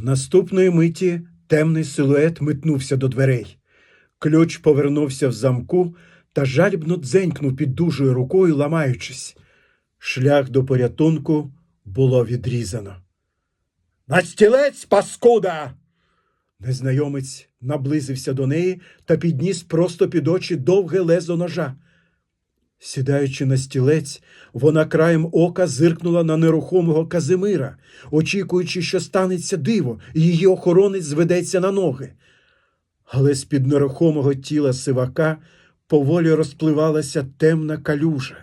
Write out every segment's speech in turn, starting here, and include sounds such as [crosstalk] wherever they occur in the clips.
Наступної миті темний силует метнувся до дверей. Ключ повернувся в замку та жальбно дзенькнув під дужою рукою, ламаючись. Шлях до порятунку було відрізано. На стілець, паскуда! Незнайомець наблизився до неї та підніс просто під очі довге лезо ножа. Сідаючи на стілець, вона краєм ока зиркнула на нерухомого Казимира, очікуючи, що станеться диво, і її охоронець зведеться на ноги. Але з-під нерухомого тіла сивака поволі розпливалася темна калюжа,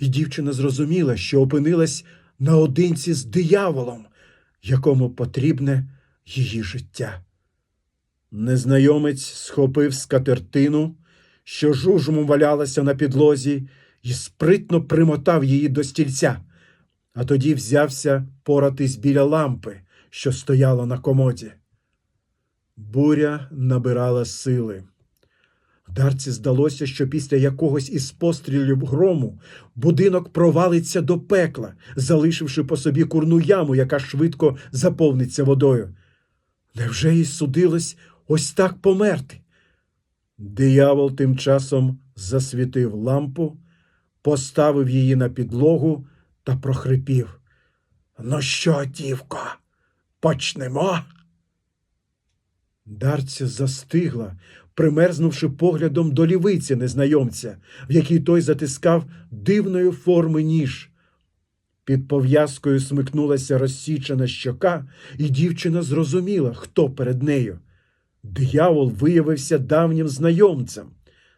і дівчина зрозуміла, що опинилась наодинці з дияволом, якому потрібне її життя. Незнайомець схопив скатертину, що жужмом валялася на підлозі, і спритно примотав її до стільця, а тоді взявся поратись біля лампи, що стояла на комоді. Буря набирала сили. Дарці здалося, що після якогось із пострілів грому будинок провалиться до пекла, залишивши по собі курну яму, яка швидко заповниться водою. Невже їй судилось ось так померти? Диявол тим часом засвітив лампу, поставив її на підлогу та прохрипів. Ну що, дівко, почнемо? Дарця застигла, примерзнувши поглядом до лівиці незнайомця, в якій той затискав дивної форми ніж. Під пов'язкою смикнулася розсічена щока, і дівчина зрозуміла, хто перед нею. Диявол виявився давнім знайомцем.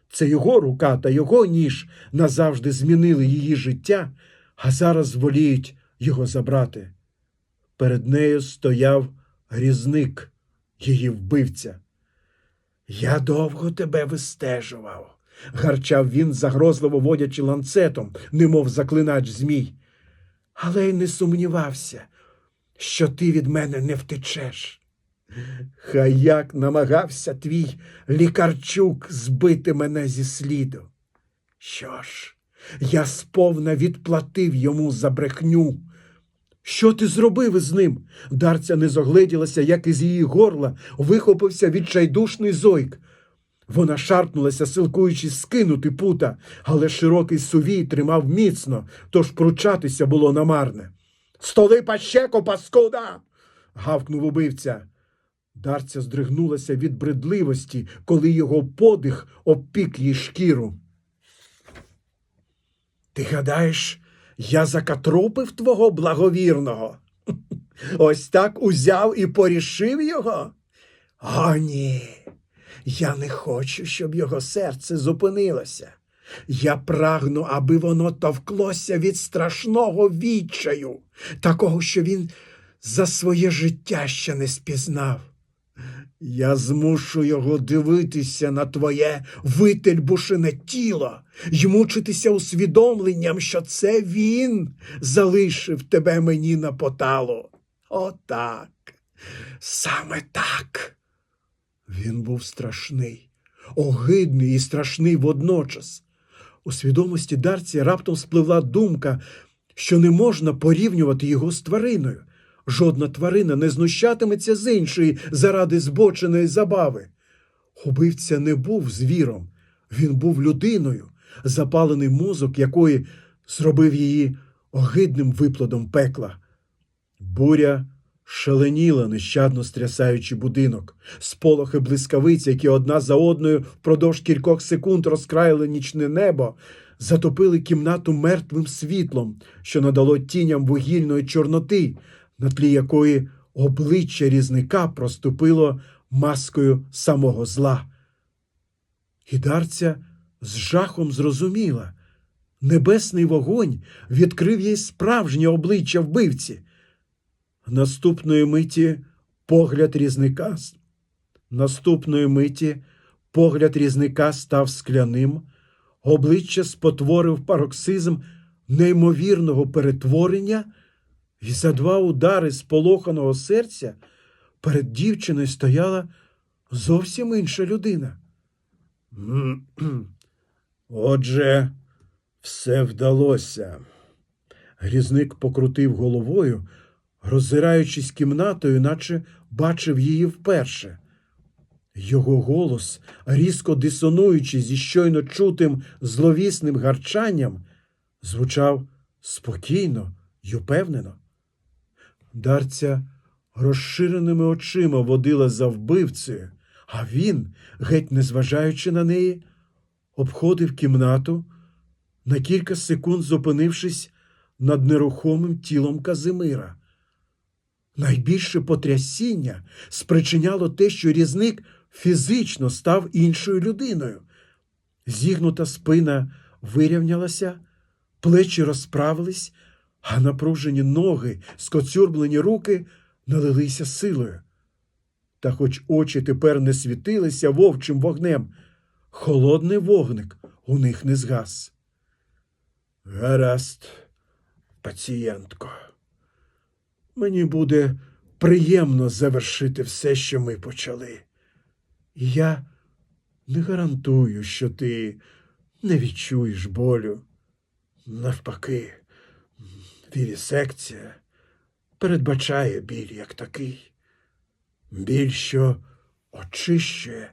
Це його рука та його ніж назавжди змінили її життя, а зараз воліють його забрати. Перед нею стояв грізник, її вбивця. Я довго тебе вистежував, гарчав він, загрозливо водячи ланцетом, немов заклинач змій. Але й не сумнівався, що ти від мене не втечеш. Хай як намагався твій лікарчук збити мене зі сліду. Що ж, я сповна відплатив йому за брехню. Що ти зробив із ним? Дарця не зогледілася, як із її горла вихопився відчайдушний зойк. Вона шарпнулася, силкуючись скинути пута, але широкий сувій тримав міцно, тож пручатися було намарне. Столи пащеко, паскуда. гавкнув убивця. Дарця здригнулася від бредливості, коли його подих обпік їй шкіру. Ти гадаєш, я закатропив твого благовірного? [laughs] Ось так узяв і порішив його? О, ні. Я не хочу, щоб його серце зупинилося. Я прагну, аби воно товклося від страшного відчаю, такого, що він за своє життя ще не спізнав. Я змушу його дивитися на твоє вительбушене тіло й мучитися усвідомленням, що це він залишив тебе мені на поталу. Отак, саме так. Він був страшний, огидний і страшний водночас. У свідомості Дарці раптом спливла думка, що не можна порівнювати його з твариною. Жодна тварина не знущатиметься з іншої заради збоченої забави. Убивця не був звіром, він був людиною, запалений мозок якої зробив її огидним виплодом пекла. Буря шаленіла, нещадно стрясаючи будинок, сполохи блискавиць, які одна за одною впродовж кількох секунд розкраїли нічне небо, затопили кімнату мертвим світлом, що надало тіням вугільної чорноти, на тлі якої обличчя різника проступило маскою самого зла. І Дарця з жахом зрозуміла. Небесний вогонь відкрив їй справжнє обличчя вбивці. Наступної миті погляд різника. Наступної миті погляд різника став скляним, обличчя спотворив пароксизм неймовірного перетворення, і за два удари сполоханого серця перед дівчиною стояла зовсім інша людина. «М-кхм. [clears throat] Отже, все вдалося. Грізник покрутив головою, роззираючись кімнатою, наче бачив її вперше. Його голос, різко дисонуючи зі щойно чутим зловісним гарчанням, звучав спокійно й упевнено. Дарця розширеними очима водила за вбивцею, а він, геть незважаючи на неї, обходив кімнату, на кілька секунд зупинившись над нерухомим тілом Казимира. Найбільше потрясіння спричиняло те, що різник фізично став іншою людиною. Зігнута спина вирівнялася, плечі розправились, а напружені ноги, скоцюрблені руки налилися силою. Та хоч очі тепер не світилися вовчим вогнем, холодний вогник у них не згас. Гаразд, пацієнтко. Мені буде приємно завершити все, що ми почали. Я не гарантую, що ти не відчуєш болю. Навпаки, вівісекція передбачає біль як такий, біль, що очищує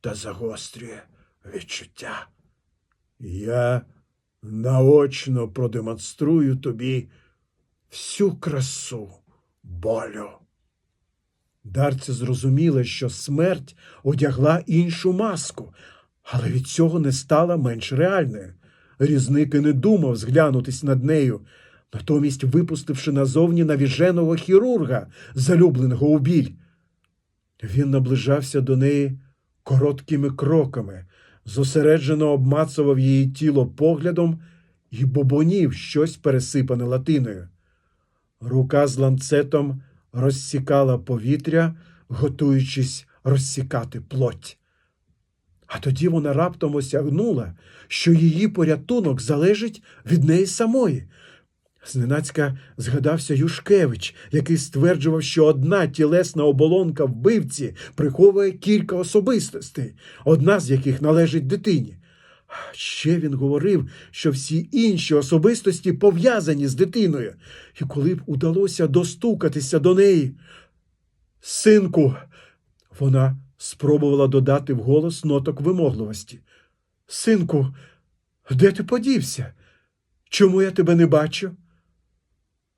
та загострює відчуття. Я наочно продемонструю тобі всю красу болю. Дарця зрозуміла, що смерть одягла іншу маску, але від цього не стала менш реальною. Різник і не думав зглянутись над нею, натомість випустивши назовні навіженого хірурга, залюбленого у біль. Він наближався до неї короткими кроками, зосереджено обмацував її тіло поглядом і бобонів щось пересипане латиною. Рука з ланцетом розсікала повітря, готуючись розсікати плоть. А тоді вона раптом осягнула, що її порятунок залежить від неї самої. Зненацька згадався Юшкевич, який стверджував, що одна тілесна оболонка вбивці приховує кілька особистостей, одна з яких належить дитині. Ще він говорив, що всі інші особистості пов'язані з дитиною, і коли б удалося достукатися до неї. Синку, вона спробувала додати вголос ноток вимогливості. Синку, де ти подівся? Чому я тебе не бачу?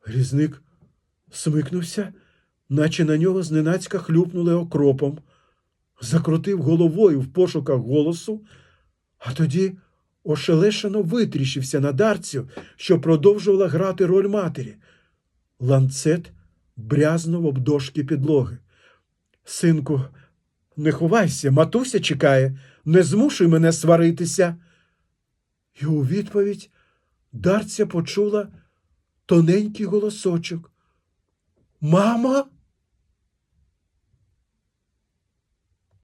Різник смикнувся, наче на нього зненацька хлюпнули окропом, закрутив головою в пошуках голосу, а тоді ошелешено витріщився на дарцю, що продовжувала грати роль матері. Ланцет брязнув об дошки підлоги. Синку, не ховайся, матуся чекає, не змушуй мене сваритися. І у відповідь дарця почула тоненький голосочок. Мама?